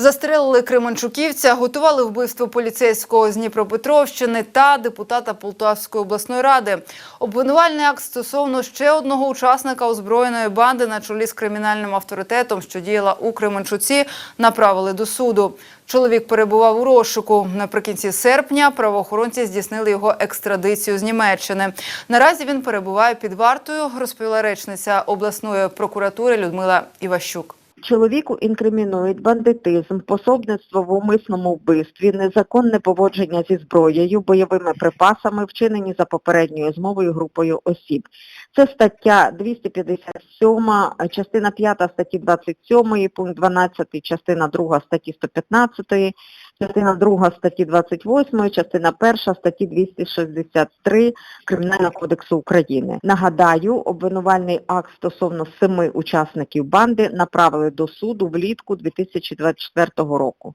Застрелили Кременчуківця, готували вбивство поліцейського з Дніпропетровщини та депутата Полтавської обласної ради. Обвинувальний акт стосовно ще одного учасника озброєної банди на чолі з кримінальним авторитетом, що діяла у Кременчуці, направили до суду. Чоловік перебував у розшуку. Наприкінці серпня правоохоронці здійснили його екстрадицію з Німеччини. Наразі він перебуває під вартою, розповіла речниця обласної прокуратури Людмила Іващук. Чоловіку інкримінують бандитизм, пособництво в умисному вбивстві, незаконне поводження зі зброєю, бойовими припасами, вчинені за попередньою змовою групою осіб. Це стаття 257, частина 5 статті 27, пункт 12, частина 2 статті 115, частина 2 статті 28, частина 1 статті 263 Кримінального кодексу України. Нагадаю, обвинувальний акт стосовно семи учасників банди направили до суду влітку 2024 року.